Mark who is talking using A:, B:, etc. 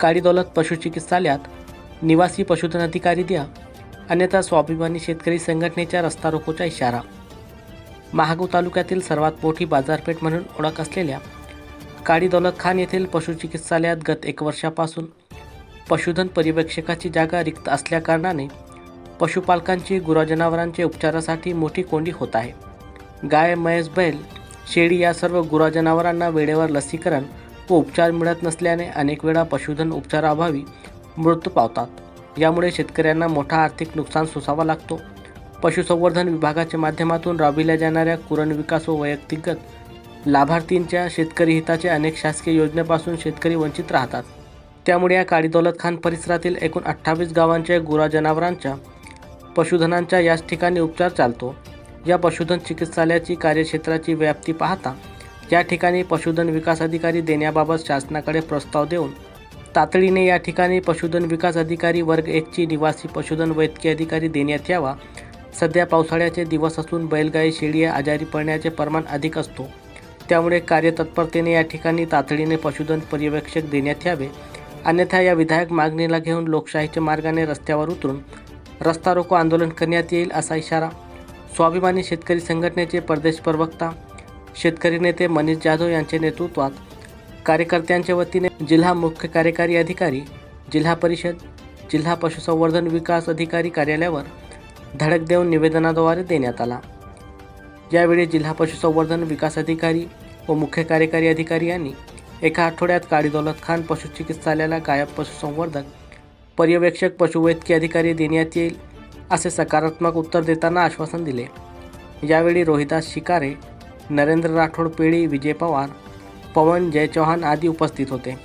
A: काळी दौलत पशुचिकित्सालयात निवासी पशुधन अधिकारी द्या. अन्यथा स्वाभिमानी शेतकरी संघटनेच्या रस्ता रोकोचा इशारा. महागू तालुक्यातील सर्वात मोठी बाजारपेठ म्हणून ओळख असलेल्या काळी दौलत खान येथील पशुचिकित्सालयात गत एक वर्षापासून पशुधन पर्यवेक्षकाची जागा रिक्त असल्याकारणाने पशुपालकांची गुराजनावरांचे उपचारासाठी मोठी कोंडी होत आहे. गाय म्हैस बैल शेळी या सर्व गुराजनावरांना वेळेवर लसीकरण व उपचार मिळत नसल्याने अनेक वेळा पशुधन उपचाराअभावी मृत्यू पावतात. यामुळे शेतकऱ्यांना मोठा आर्थिक नुकसान सोसावा लागतो. पशुसंवर्धन विभागाच्या माध्यमातून राबविल्या जाणाऱ्या कुरण विकास व वैयक्तिकगत लाभार्थींच्या शेतकरी हिताच्या अनेक शासकीय योजनेपासून शेतकरी वंचित राहतात. त्यामुळे या काळी दौलत खान परिसरातील एकूण अठ्ठावीस गावांच्या गुरा जनावरांच्या पशुधनांच्या याच ठिकाणी उपचार चालतो. या पशुधन चिकित्सालयाची कार्यक्षेत्राची व्याप्ती पाहता या ठिकाणी पशुधन विकास अधिकारी देण्याबाबत शासनाकडे प्रस्ताव देऊन तातडीने या ठिकाणी पशुधन विकास अधिकारी वर्ग एकची निवासी पशुधन वैद्यकीय अधिकारी देण्यात यावा. सध्या पावसाळ्याचे दिवस असून बैलगाई शेळी आजारी पडण्याचे प्रमाण अधिक असतो. त्यामुळे कार्यतत्परतेने या ठिकाणी तातडीने पशुधन पर्यवेक्षक देण्यात यावे. अन्यथा या विधायक मागणीला घेऊन लोकशाहीच्या मार्गाने रस्त्यावर उतरून रस्ता रोको आंदोलन करण्यात येईल असा इशारा स्वाभिमानी शेतकरी संघटनेचे प्रदेश प्रवक्ता शेतकरी नेते मनीष जाधव यांच्या नेतृत्वात कार्यकर्त्यांच्या वतीने जिल्हा मुख्य कार्यकारी अधिकारी जिल्हा परिषद जिल्हा पशुसंवर्धन विकास अधिकारी कार्यालयावर धडक देऊन निवेदनाद्वारे देण्यात आला. यावेळी जिल्हा पशुसंवर्धन विकास अधिकारी व मुख्य कार्यकारी अधिकारी यांनी एका आठवड्यात काळी दौलत खान पशुचिकित्सालयाला गायब पशुसंवर्धक पर्यवेक्षक पशुवैद्यकीय अधिकारी देण्यात येईल असे सकारात्मक उत्तर देताना आश्वासन दिले. यावेळी रोहिदास शिकारे नरेंद्र राठोड पेढी विजय पवार पवन जय चौहान आदी उपस्थित होते.